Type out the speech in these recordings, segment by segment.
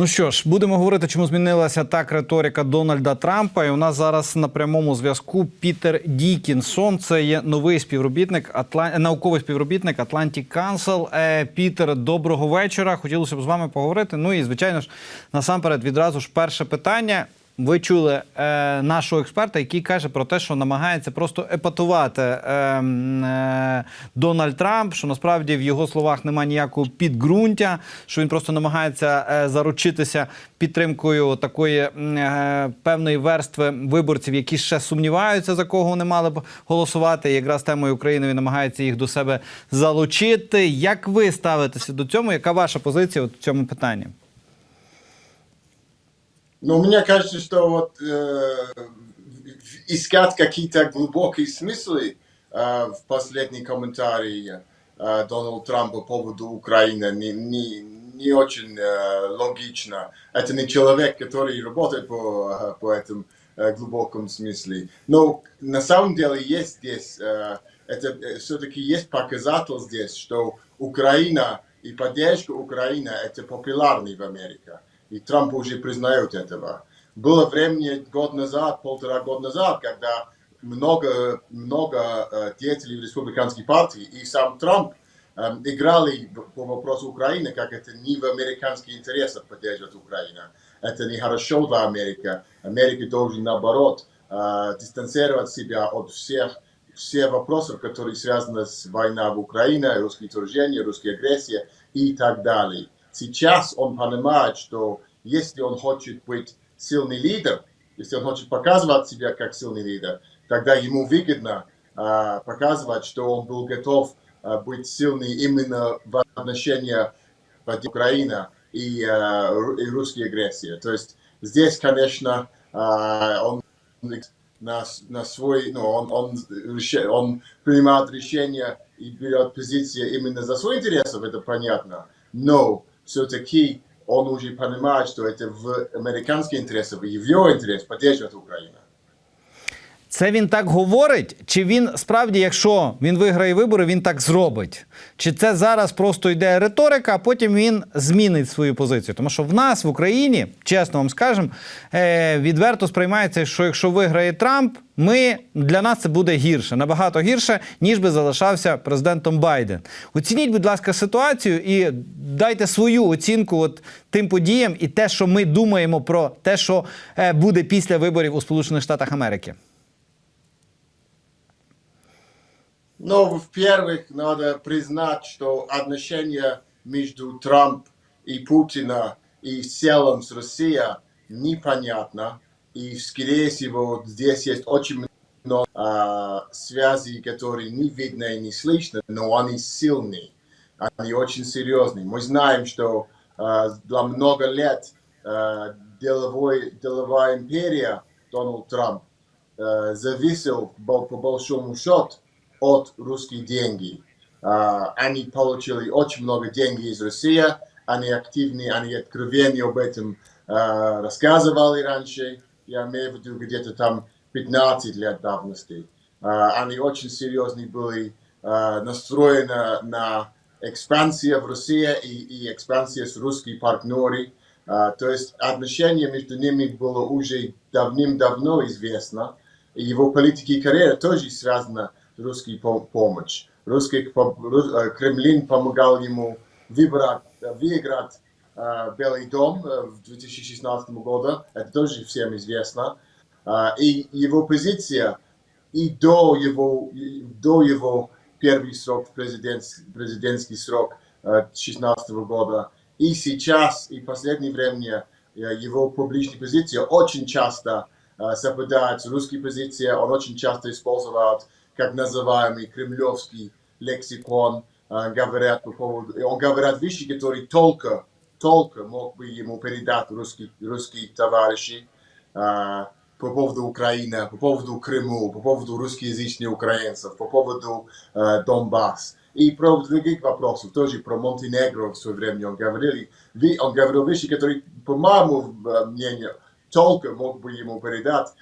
Ну що ж, будемо говорити, чому змінилася так риторика Дональда Трампа. І у нас зараз на прямому зв'язку Пітер Дікінсон. Це є новий співробітник Атлан... науковий співробітник Atlantic. Е, Пітер, доброго вечора. Хотілося б з вами поговорити. Ну і звичайно ж, насамперед, відразу ж перше питання. Ви чули е, нашого експерта, який каже про те, що намагається просто епатувати е, е, Дональд Трамп, що насправді в його словах немає ніякого підґрунтя, що він просто намагається е, заручитися підтримкою такої е, певної верстви виборців, які ще сумніваються, за кого вони мали б голосувати. Якраз темою України він намагається їх до себе залучити. Як ви ставитеся до цього? Яка ваша позиція от в цьому питанні? Но мне кажется, что вот э, искать какие-то глубокие смыслы э, в последней комментарии э, Дональда Трампа по поводу Украины не, не, не очень э, логично. Это не человек, который работает по, э, по этому э, глубоком смысле. Но на самом деле есть здесь, э, это все-таки есть показатель здесь, что Украина и поддержка Украины это популярный в Америке. И Трамп уже признает этого. Было время год назад, полтора года назад, когда много, много э, деятелей республиканской партии и сам Трамп э, играли по вопросу Украины, как это не в американских интересах поддерживать Украину. Это нехорошо для Америки. Америка должен, наоборот, э, дистанцировать себя от всех все вопросы, которые связаны с войной в Украине, русские вторжения, русская агрессия и так далее. Сейчас он понимает, что если он хочет быть сильный лидер, если он хочет показывать себя как сильный лидер, тогда ему выгодно а, показывать, что он был готов а, быть сильный именно в отношении Украины и, а, и русской агрессии. То есть здесь, конечно, а, он на, на свой, ну, он, он, он принимает решение и берет позицию именно за свои интересы, это понятно. Но все-таки он уже понимает, что это в американских интересах, и в его интерес поддерживать Украину. Це він так говорить, чи він справді, якщо він виграє вибори, він так зробить? Чи це зараз просто йде риторика, а потім він змінить свою позицію? Тому що в нас в Україні, чесно вам скажемо, е, відверто сприймається, що якщо виграє Трамп, ми для нас це буде гірше, набагато гірше, ніж би залишався президентом Байден. Оцініть, будь ласка, ситуацію і дайте свою оцінку от тим подіям і те, що ми думаємо про те, що е, буде після виборів у Сполучених Штатах Америки. Но, во-первых, надо признать, что отношения между Трамп и Путина и в целом с Россией непонятно. И, скорее всего, здесь есть очень много а, связей, которые не видно и не слышно, но они сильные, они очень серьезные. Мы знаем, что а, для много лет а, деловой, деловая империя Дональд Трамп э, зависел по большому счету от русских деньги. А, они получили очень много денег из России, они активны, они откровенно об этом а, рассказывали раньше, я имею в виду где-то там 15 лет давности. А, они очень серьезно были настроены на экспансию в России и, и экспансию с русскими партнерами. То есть отношения между ними было уже давным-давно известно. И его политика и карьера тоже связана с русской пом- помощью. Русский рус- э, Кремлин помогал ему выбрать, э, выиграть э, Белый дом в 2016 году. Это тоже всем известно. И его позиция и до его, до его первый срок, президент, президентский срок 2016 года, и сейчас, и в последнее время его публичная позиция очень часто совпадает с русской позицией, он очень часто использовал как называемый кремлевский лексикон, э, говорят по поводу, он говорит вещи, которые только, только мог бы ему передать русский, русские товарищи, э, по поводу Украины, по поводу Крыму, по поводу русскоязычных украинцев, по поводу э, Донбасс. И про других вопросов, тоже про Монтенегро в свое время он говорил. Он говорил вещи, которые, по моему мнению, только мог бы ему передать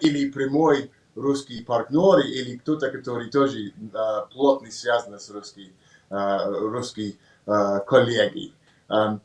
или прямой русский партнер, или кто-то, который тоже плотно связан с русской, э, русской э, коллегой. Эм,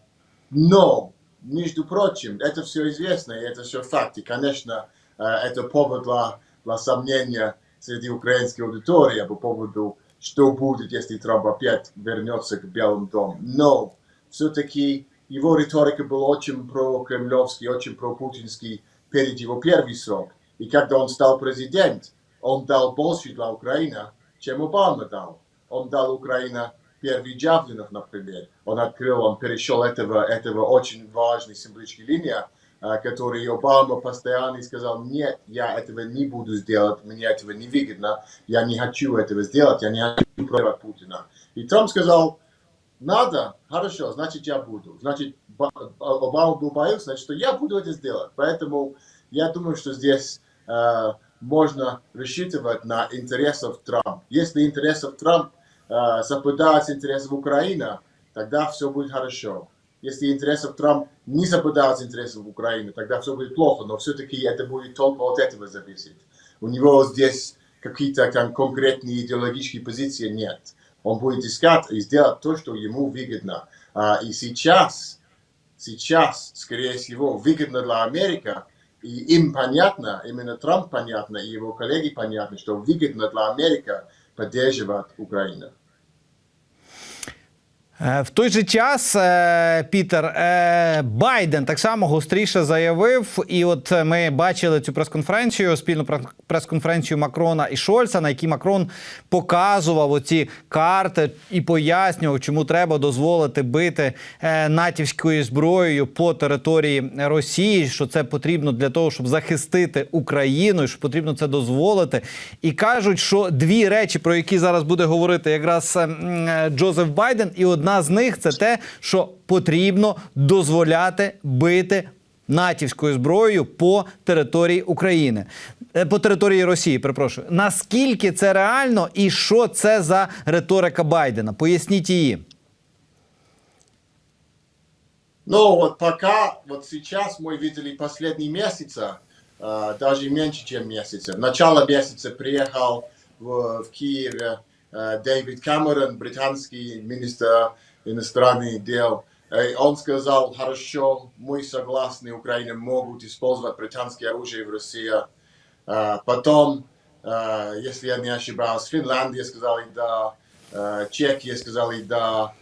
но между прочим, это все известно, и это все факты. Конечно, э, это повод для, для сомнения среди украинской аудитории по поводу, что будет, если Трамп опять вернется к Белому дому. Но все-таки его риторика была очень про-кремлевский, очень про-путинский перед его первый срок. И когда он стал президент, он дал больше для Украины, чем Обама дал. Он дал Украине первый Джавлинов, например. Он открыл, он перешел этого, этого очень важной символической линии, э, который Обама постоянно сказал, нет, я этого не буду сделать, мне этого не выгодно, я не хочу этого сделать, я не хочу против Путина. И Трамп сказал, надо, хорошо, значит я буду. Значит, Ба- Обама был боюсь, значит, что я буду это сделать. Поэтому я думаю, что здесь э, можно рассчитывать на интересов Трампа. Если интересов Трамп э, совпадают с интересами Украины, тогда все будет хорошо. Если интересов Трамп не совпадают с интересами Украины, тогда все будет плохо, но все-таки это будет только от этого зависеть. У него здесь какие-то там конкретные идеологические позиции нет. Он будет искать и сделать то, что ему выгодно. А, и сейчас, сейчас, скорее всего, выгодно для Америки, и им понятно, именно Трамп понятно, и его коллеги понятно, что выгодно для Америки поддерживать Украину. Е, В той же час е, Пітер е, Байден так само гостріше заявив, і от ми бачили цю прес-конференцію, спільну пре- прес-конференцію Макрона і Шольца, на якій Макрон показував оці карти і пояснював, чому треба дозволити бити натівською зброєю по території Росії, що це потрібно для того, щоб захистити Україну, і що потрібно це дозволити. І кажуть, що дві речі, про які зараз буде говорити якраз е, м, е, Джозеф Байден, і одна з них це те, що потрібно дозволяти бити натівською зброєю по території України, Е, по території Росії. Перепрошую, наскільки це реально, і що це за риторика Байдена? Поясніть її. Ну, вот пока, вот сейчас мы видели последние месяца, э, даже меньше, чем месяца. В начало месяца приехал в, в Киев э, Дэвид Камерон, британский министр иностранных дел. Он сказал, хорошо, мы согласны, Украина могут использовать британское оружие в России. Э, потом, э, если я не ошибаюсь, Финляндия сказала да, э, Чехия сказали да,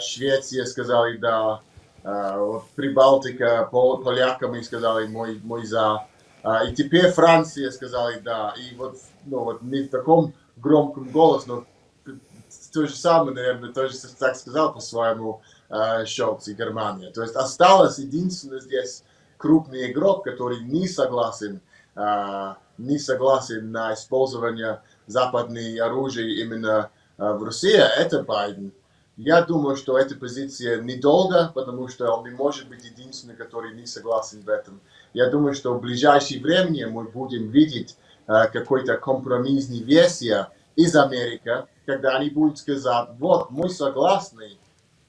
Швеция сказали да, Прибалтика, пол, полякам сказали мой, мой за. А, и теперь Франция сказали да. И вот, ну, вот не в таком громком голосе, но то же самое, наверное, тоже так сказал по-своему э, Шольц и Германия. То есть осталось единственный здесь крупный игрок, который не согласен, э, не согласен на использование западной оружия именно э, в России, это Байден. Я думаю, что эта позиция недолго, потому что он не может быть единственным, который не согласен в этом. Я думаю, что в ближайшее время мы будем видеть какой-то компромиссный версия из Америки, когда они будут сказать, вот, мы согласны,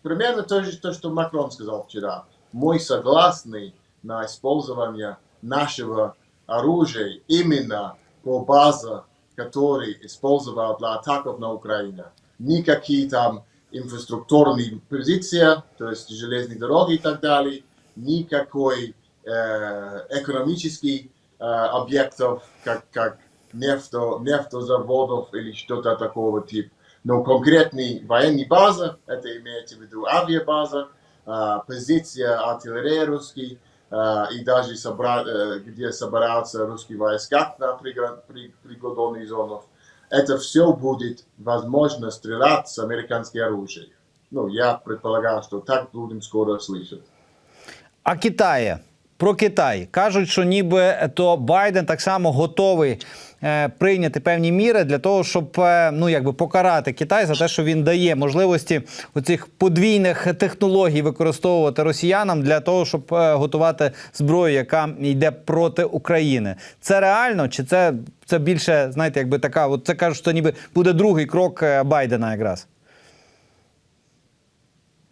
примерно то же, то, что Макрон сказал вчера, мы согласны на использование нашего оружия именно по базе, которые использовал для атаков на Украину. Никакие там инфраструктурные позиции, то есть железные дороги и так далее, никакой э, экономический э, объектов, как, как нефто, нефтозаводов или что-то такого типа. Но конкретный военный база, это имеется в виду авиабаза, э, позиция артиллерии русский, э, и даже собра- э, где собираются русские войска на пригодных зонах. Это все будет возможно стрелять с американским оружием. Ну, я предполагаю, что так будем скоро слышать. А Китає про Китай кажуть, що ніби то Байден так само готовий е, прийняти певні міри для того, щоб е, ну якби покарати Китай за те, що він дає можливості оцих подвійних технологій використовувати росіянам для того, щоб е, готувати зброю, яка йде проти України. Це реально чи це, це більше знаєте, якби така? От це кажуть, що ніби буде другий крок Байдена якраз.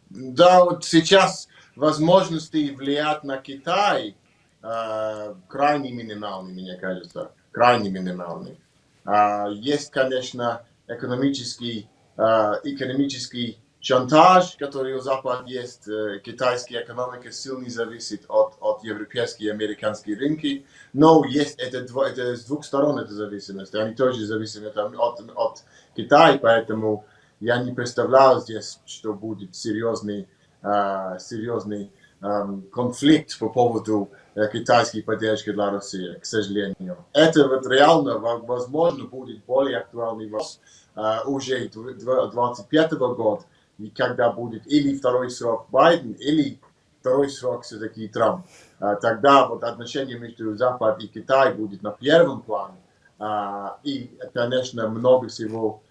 Да, вот сейчас возможности влиять на Китай э, крайне минимальны, мне кажется, крайне минимальны. А, есть, конечно, экономический, э, экономический шантаж, который у Запада есть, э, китайская экономика сильно зависит от, от европейских и американских рынки, но есть это, два, это с двух сторон эта зависимость, они тоже зависимы там от, от Китая, поэтому я не представляю здесь, что будет серьезный, э, серьезный эм, конфликт по поводу э, китайской поддержки для России, к сожалению. Это вот реально, во- возможно, будет более актуальный вопрос э, уже 2025 года, когда будет или второй срок Байден, или второй срок все-таки Трамп. А, Тогда вот отношения между Западом и Китаем будет на первом плане. А, И, конечно, много всего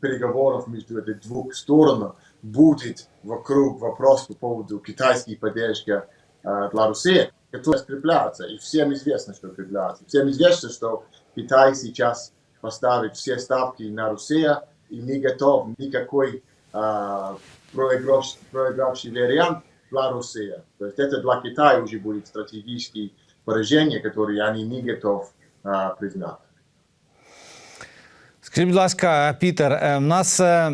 переговоров между этими двух сторон будет вокруг вопроса по поводу китайской поддержки а, для России, которая скрепляется. И всем известно, что скрепляется. Всем известно, что Китай сейчас поставит все ставки на Россию и не готов никакой а, проигрыш- проигравший вариант для России. То есть это для Китая уже будет стратегические поражение, которые они не готовы а, признать. Скажіть, будь ласка, Пітер, е, в нас е,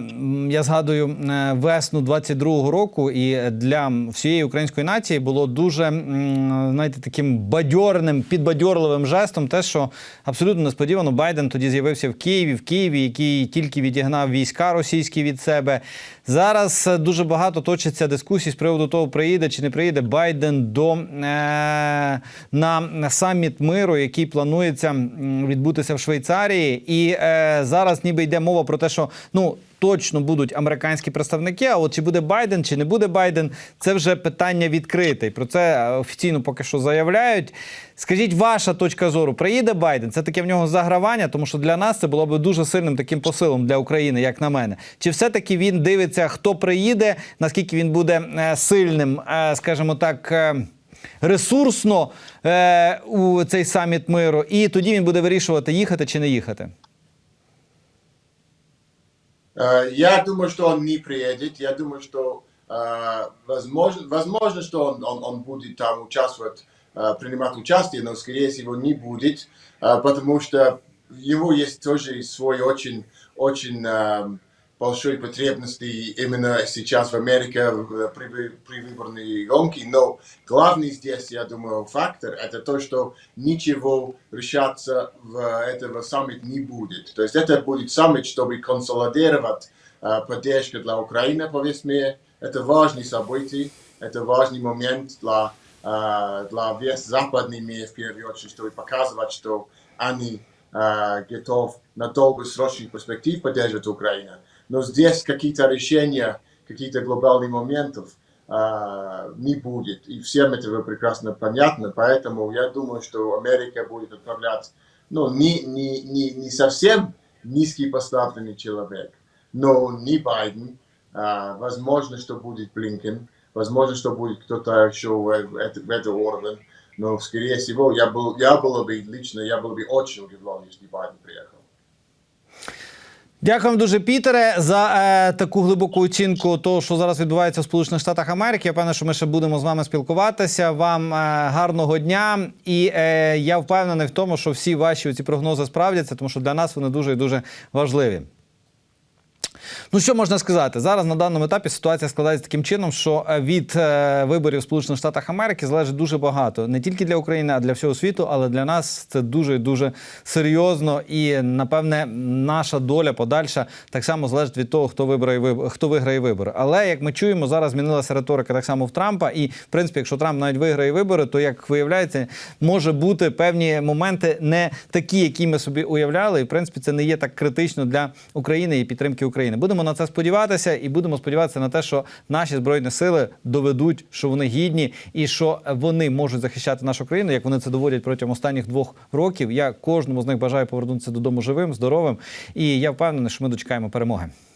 я згадую е, весну 22-го року, і для всієї української нації було дуже знаєте, таким бадьорним, підбадьорливим жестом, те, що абсолютно несподівано Байден тоді з'явився в Києві, в Києві, який тільки відігнав війська російські від себе. Зараз е, дуже багато точиться дискусій з приводу того, приїде чи не приїде Байден до е, на саміт миру, який планується відбутися в Швейцарії. І е, зараз ніби йде мова про те, що ну. Точно будуть американські представники. А от чи буде Байден, чи не буде Байден, це вже питання відкрите. Про це е, офіційно поки що заявляють. Скажіть, ваша точка зору, приїде Байден? Це таке в нього загравання, тому що для нас це було б дуже сильним таким посилом для України, як на мене. Чи все-таки він дивиться, хто приїде, наскільки він буде е, сильним, е, скажімо так. Ресурсно е, у цей саміт миру, і тоді він буде вирішувати, їхати чи не їхати. Э, Я думаю, что он не приедет. Я думаю, что э, возможно, возможно, что он, он, он будет там участвовать, э, принимать участие, но, скорее всего, не будет, потому что у него есть тоже свой очень, очень большой потребности именно сейчас в Америке в при- предвыборной гонке. Но главный здесь, я думаю, фактор это то, что ничего решаться в этого саммит не будет. То есть это будет саммит, чтобы консолидировать э, поддержку для Украины по весь мир. Это важный событие, это важный момент для, э, для весь западный мир в первую очередь, чтобы показывать, что они э, готовы на долгосрочных перспектив поддерживать Украину. Но здесь какие-то решения, какие-то глобальные моментов э, не будет. И всем это прекрасно понятно. Поэтому я думаю, что Америка будет отправлять, ну, не, не, не, не совсем низкий поставленный человек, но не Байден. А, возможно, что будет Блинкен. Возможно, что будет кто-то еще в, это, в это уровень. Но, скорее всего, я был, я был бы лично, я был бы очень удивлен, если Байден приехал. Дякую дуже, Пітере, за е, таку глибоку оцінку того, що зараз відбувається в Сполучених Штатах Америки. Я певний, що ми ще будемо з вами спілкуватися. Вам е, гарного дня. І е, я впевнений в тому, що всі ваші ці прогнози справдяться, тому що для нас вони дуже і дуже важливі. Ну що можна сказати? Зараз на даному етапі ситуація складається таким чином, що е, від е, виборів Сполучених Штатах Америки залежить дуже багато не тільки для України, а для всього світу. Але для нас це дуже дуже серйозно. І напевне, наша доля подальша так само залежить від того, хто вибирає хто виграє вибори. Але як ми чуємо, зараз змінилася риторика так само в Трампа. І в принципі, якщо Трамп навіть виграє вибори, то як виявляється, може бути певні моменти не такі, які ми собі уявляли. І в принципі, це не є так критично для України і підтримки України. Будемо на це сподіватися, і будемо сподіватися на те, що наші збройні сили доведуть, що вони гідні і що вони можуть захищати нашу країну, як вони це доводять протягом останніх двох років. Я кожному з них бажаю повернутися додому живим, здоровим. І я впевнений, що ми дочекаємо перемоги.